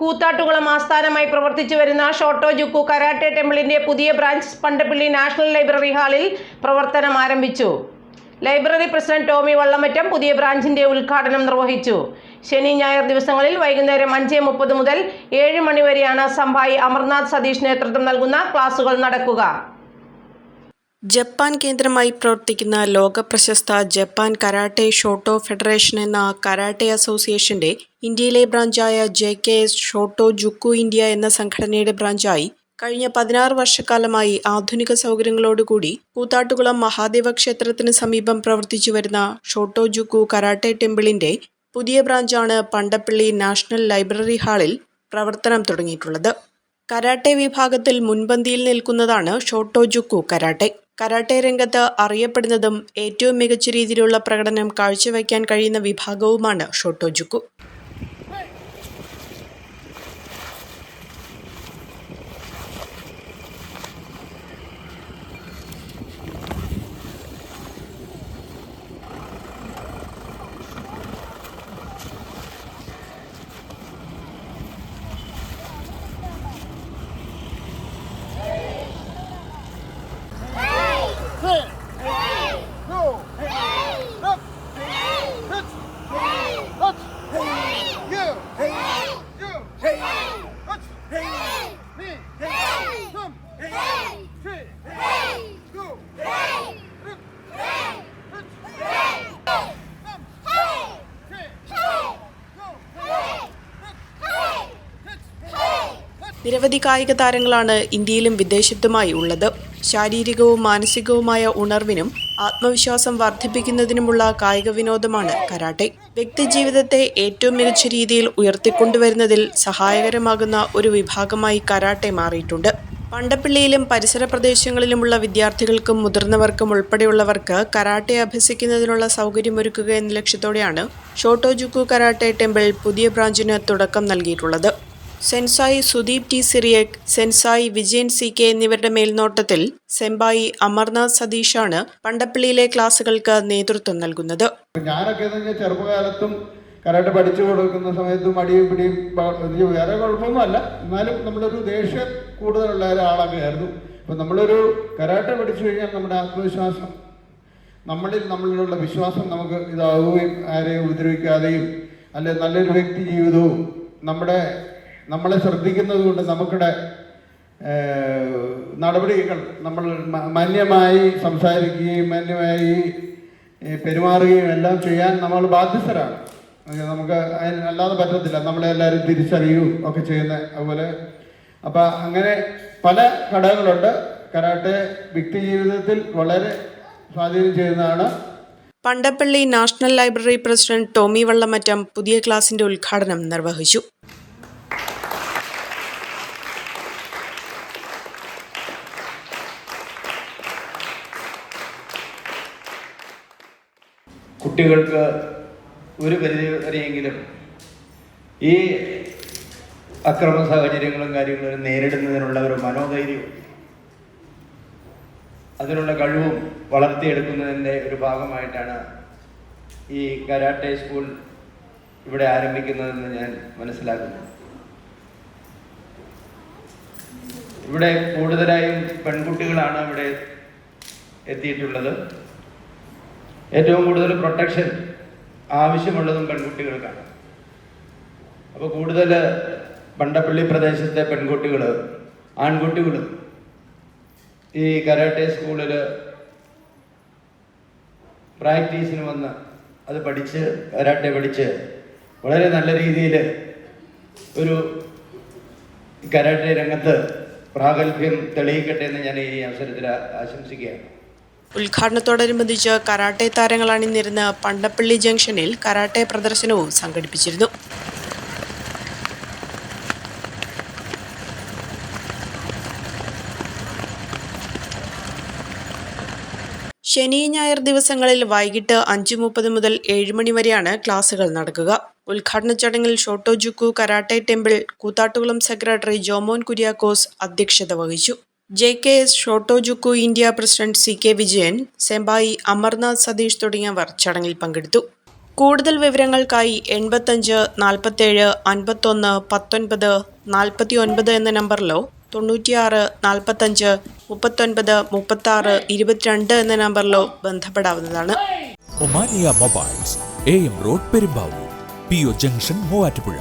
കൂത്താട്ടുകുളം ആസ്ഥാനമായി പ്രവർത്തിച്ചു വരുന്ന ഷോട്ടോ ജുക്കു കരാട്ടെ ടെമ്പിളിന്റെ പുതിയ ബ്രാഞ്ച് പണ്ടപ്പള്ളി നാഷണൽ ലൈബ്രറി ഹാളിൽ പ്രവർത്തനം ആരംഭിച്ചു. ലൈബ്രറി പ്രസിഡന്റ് ടോമി വള്ളമറ്റം പുതിയ ബ്രാഞ്ചിന്റെ ഉദ്ഘാടനം നിർവഹിച്ചു. ശനി ഞായർ ദിവസങ്ങളിൽ വൈകുന്നേരം അഞ്ച് മുപ്പത് മുതൽ ഏഴ് മണിവരെയാണ് സംഭായി അമർനാഥ് സതീഷ് നേതൃത്വം നൽകുന്ന ക്ലാസുകൾ നടക്കുക. ജപ്പാൻ കേന്ദ്രമായി പ്രവർത്തിക്കുന്ന ലോക പ്രശസ്ത ജപ്പാൻ കരാട്ടെ ഷോട്ടോ ഫെഡറേഷൻ എന്ന കരാട്ടെ അസോസിയേഷന്റെ ഇന്ത്യയിലെ ബ്രാഞ്ചായ J K S Shoto Juku India എന്ന സംഘടനയുടെ ബ്രാഞ്ചായി കഴിഞ്ഞ പതിനാറ് വർഷക്കാലമായി ആധുനിക സൗകര്യങ്ങളോടുകൂടി കൂത്താട്ടുകുളം മഹാദേവ ക്ഷേത്രത്തിന് സമീപം പ്രവർത്തിച്ചു വരുന്ന ഷോട്ടോ ജുക്കു കരാട്ടെ ടെമ്പിളിന്റെ പുതിയ ബ്രാഞ്ചാണ് പണ്ടപ്പള്ളി നാഷണൽ ലൈബ്രറി ഹാളിൽ പ്രവർത്തനം തുടങ്ങിയിട്ടുള്ളത്. കരാട്ടെ വിഭാഗത്തിൽ മുൻപന്തിയിൽ നിൽക്കുന്നതാണ് ഷോട്ടോ ജുക്കു കരാട്ടെ. കരാട്ടെ രംഗത്ത് അറിയപ്പെടുന്നതും ഏറ്റവും മികച്ച രീതിയിലുള്ള പ്രകടനം കാഴ്ചവെക്കാൻ കഴിയുന്ന വിഭാഗവുമാണ് ഷോട്ടോ നിരവധി കായിക താരങ്ങളാണ് ഇന്ത്യയിലും വിദേശത്തുമായി ഉള്ളത്. ശാരീരികവും മാനസികവുമായ ഉണർവിനും ആത്മവിശ്വാസം വർദ്ധിപ്പിക്കുന്നതിനുമുള്ള കായിക വിനോദമാണ് കരാട്ടെ. വ്യക്തിജീവിതത്തെ ഏറ്റവും മികച്ച രീതിയിൽ ഉയർത്തിക്കൊണ്ടുവരുന്നതിൽ സഹായകരമാകുന്ന ഒരു വിഭാഗമായി കരാട്ടെ മാറിയിട്ടുണ്ട്. പണ്ടപ്പള്ളിയിലും പരിസര പ്രദേശങ്ങളിലുമുള്ള വിദ്യാർത്ഥികൾക്കും മുതിർന്നവർക്കും ഉൾപ്പെടെയുള്ളവർക്ക് കരാട്ടെ അഭ്യസിക്കുന്നതിനുള്ള സൗകര്യമൊരുക്കുക എന്ന ലക്ഷ്യത്തോടെയാണ് ഷോട്ടോജുക്കു കരാട്ടെ ടെമ്പിൾ പുതിയ ബ്രാഞ്ചിന് തുടക്കം നൽകിയിട്ടുള്ളത്. Sensei Sudeep T Cyriac sensei Vijayan C K എന്നിവരുടെ മേൽനോട്ടത്തിൽ സെമ്പായി അമർനാഥ് സതീഷാണ് പണ്ടപ്പള്ളിയിലെ ക്ലാസുകൾക്ക് നേതൃത്വം നൽകുന്നത്. ഞാനൊക്കെ ചെറുപ്പകാലത്തും കരാട്ടെ പഠിച്ചു കൊടുക്കുന്ന സമയത്തും അടിയും പിടിയും വേറെ കുഴപ്പമൊന്നും കുഴപ്പമൊന്നുമല്ല എന്നാലും നമ്മളൊരു ദേഷ്യം കൂടുതലുള്ള ഒരാളൊക്കെ ആയിരുന്നു. അപ്പം നമ്മളൊരു കരാട്ടെ പഠിച്ചു കഴിഞ്ഞാൽ നമ്മുടെ ആത്മവിശ്വാസം നമ്മളിൽ നമ്മളിലുള്ള വിശ്വാസം നമുക്ക് ഇതാവുകയും ആരെയും ഉപദ്രവിക്കാതെയും അല്ലെ നല്ലൊരു വ്യക്തി ജീവിതവും നമ്മുടെ നമ്മളെ ശ്രദ്ധിക്കുന്നത് കൊണ്ട് നമുക്കിടെ നടപടികൾ നമ്മൾ മാന്യമായി സംസാരിക്കുകയും മാന്യമായി പെരുമാറുകയും എല്ലാം ചെയ്യാൻ നമ്മൾ ബാധ്യസ്ഥരാണ്. നമുക്ക് അല്ലാതെ പറ്റത്തില്ല. നമ്മളെ എല്ലാവരും തിരിച്ചറിയുകയും ഒക്കെ ചെയ്യുന്ന അതുപോലെ. അപ്പം അങ്ങനെ പല ഘടകങ്ങളുണ്ട്. കരാട്ടെ വ്യക്തി ജീവിതത്തിൽ വളരെ സ്വാധീനം ചെയ്യുന്നതാണ്. Pandappilly national library president Tomy Vallamattom പുതിയ ക്ലാസിന്റെ ഉദ്ഘാടനം നിർവഹിച്ചു. കുട്ടികൾക്ക് ഒരു പരിധി വരെയെങ്കിലും ഈ അക്രമ സാഹചര്യങ്ങളും കാര്യങ്ങളും നേരിടുന്നതിനുള്ള ഒരു മനോധൈര്യവും അതിനുള്ള കഴിവും വളർത്തിയെടുക്കുന്നതിന്റെ ഒരു ഭാഗമായിട്ടാണ് ഈ കരാട്ടെ സ്കൂൾ ഇവിടെ ആരംഭിക്കുന്നതെന്ന് ഞാൻ മനസ്സിലാക്കുന്നു. ഇവിടെ കൂടുതലായും പെൺകുട്ടികളാണ് ഇവിടെ എത്തിയിട്ടുള്ളത്. ഏറ്റവും കൂടുതൽ പ്രൊട്ടക്ഷൻ ആവശ്യമുള്ളതും പെൺകുട്ടികൾക്കാണ്. അപ്പോൾ കൂടുതൽ പണ്ടപ്പള്ളി പ്രദേശത്തെ പെൺകുട്ടികൾ ആൺകുട്ടികളും ഈ കരാട്ടെ സ്കൂളിൽ പ്രാക്ടീസിന് വന്ന് അത് പഠിച്ച് കരാട്ടെ പഠിച്ച് വളരെ നല്ല രീതിയിൽ ഒരു കരാട്ടെ രംഗത്ത് പ്രാഗൽഭ്യം തെളിയിക്കട്ടെ എന്ന് ഞാൻ ഈ അവസരത്തിൽ ആശംസിക്കുകയാണ്. ഉദ്ഘാടനത്തോടനുബന്ധിച്ച് കരാട്ടെ താരങ്ങൾ അണിനിരുന്ന പണ്ടപ്പള്ളി ജംഗ്ഷനിൽ കരാട്ടെ പ്രദർശനവും സംഘടിപ്പിച്ചിരുന്നു. ശനി ഞായർ ദിവസങ്ങളിൽ വൈകിട്ട് അഞ്ചു മുപ്പത് മുതൽ ഏഴ് മണി വരെയാണ് ക്ലാസുകൾ നടക്കുക. ഉദ്ഘാടന ചടങ്ങിൽ Shoto Juku karate temple Koothattukulam secretary Jomon Kuriakose അധ്യക്ഷത വഹിച്ചു. J K S Shoto Juku India president C K Vijayan senpai Amarnath Satheesh തുടങ്ങിയവർ ചടങ്ങിൽ പങ്കെടുത്തു. കൂടുതൽ വിവരങ്ങൾക്കായി എൺപത്തഞ്ച് നാൽപ്പത്തേഴ് അൻപത്തൊന്ന് പത്തൊൻപത് നാൽപ്പത്തി ഒൻപത് എന്ന നമ്പറിലോ തൊണ്ണൂറ്റിയാറ് നാൽപ്പത്തഞ്ച് മുപ്പത്തൊൻപത് മുപ്പത്താറ് ഇരുപത്തിരണ്ട് എന്ന നമ്പറിലോ ബന്ധപ്പെടാവുന്നതാണ്. Omania mobiles A M road Perumbavoor P O junction Muvattupuzha.